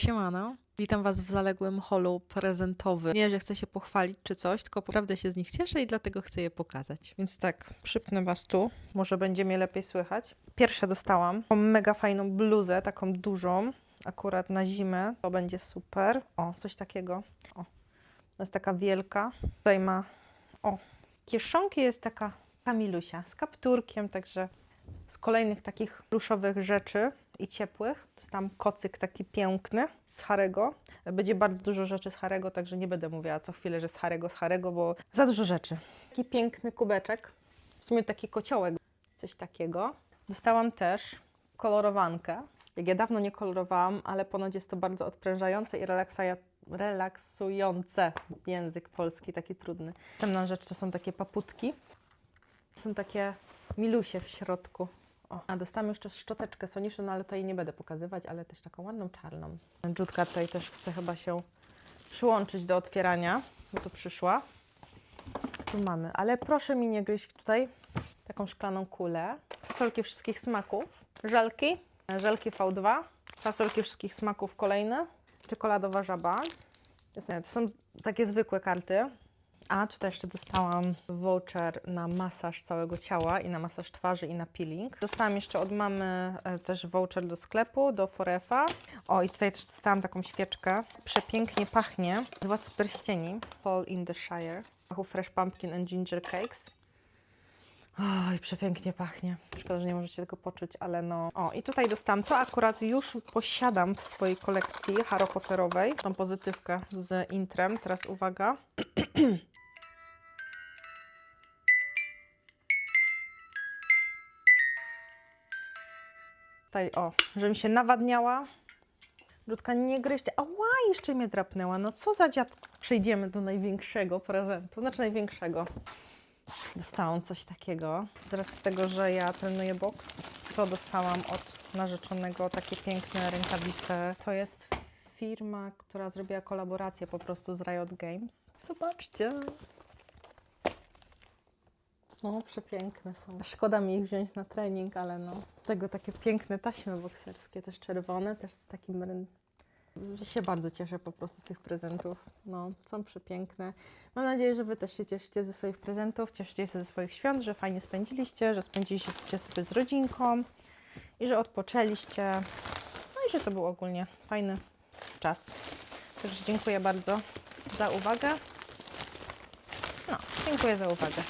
Siemano. Witam Was w zaległym holu prezentowym. Nie, że chcę się pochwalić czy coś, tylko naprawdę się z nich cieszę i dlatego chcę je pokazać. Więc tak, przypnę Was tu. Może będzie mnie lepiej słychać. Pierwsze dostałam taką mega fajną bluzę, taką dużą, akurat na zimę. To będzie super. O, coś takiego. O, to jest taka wielka. Tutaj ma, o, kieszonki jest taka Kamilusia z kapturkiem, także z kolejnych takich pluszowych rzeczy i ciepłych. Dostałam kocyk taki piękny z Harego. Będzie bardzo dużo rzeczy z Harego, także nie będę mówiła co chwilę, że z Harego, z Harego, bo za dużo rzeczy. Taki piękny kubeczek, w sumie taki kociołek, coś takiego. Dostałam też kolorowankę. Jak ja dawno nie kolorowałam, ale ponoć jest to bardzo odprężające i relaksujące. Język polski taki trudny. Następna rzecz to są takie paputki. Są takie milusie w środku. O, a dostałam jeszcze szczoteczkę soniczną, no ale to jej nie będę pokazywać, ale też taką ładną czarną. Dżutka tutaj też chce chyba się przyłączyć do otwierania, bo tu przyszła. Tu mamy, ale proszę mi nie gryźć tutaj taką szklaną kulę. Fasolki wszystkich smaków. Żelki, żelki V2. Fasolki wszystkich smaków kolejne. Czekoladowa żaba. To są takie zwykłe karty. A tutaj jeszcze dostałam voucher na masaż całego ciała i na masaż twarzy i na peeling. Dostałam jeszcze od mamy e, też voucher do sklepu, do Forefa. O i tutaj też dostałam taką świeczkę. Przepięknie pachnie. Z Władcy Pierścieni. Fall in the Shire. Fresh Pumpkin and Ginger Cakes. Oj, przepięknie pachnie. Szkoda, że nie możecie tego poczuć, ale no. O, i tutaj dostałam to akurat już posiadam w swojej kolekcji Harry Potterowej. Tą pozytywkę z intrem. Teraz uwaga. Tutaj o, żebym się nawadniała. Rudka nie gryźć. Ała, jeszcze mnie drapnęła. No co za dziad. Przejdziemy do największego prezentu. Znaczy największego. Dostałam coś takiego. Z racji tego, że ja trenuję boks, to dostałam od narzeczonego takie piękne rękawice. To jest firma, która zrobiła kolaborację po prostu z Riot Games. Zobaczcie. No, przepiękne są. Szkoda mi ich wziąć na trening, ale no. Tego takie piękne taśmy bokserskie, też czerwone, też z takim się bardzo cieszę po prostu z tych prezentów. No, są przepiękne. Mam nadzieję, że Wy też się cieszycie ze swoich prezentów, cieszycie się ze swoich świąt, że fajnie spędziliście, że spędziliście sobie z rodzinką i że odpoczęliście. No i że to był ogólnie fajny czas. Także dziękuję bardzo za uwagę. No, dziękuję za uwagę.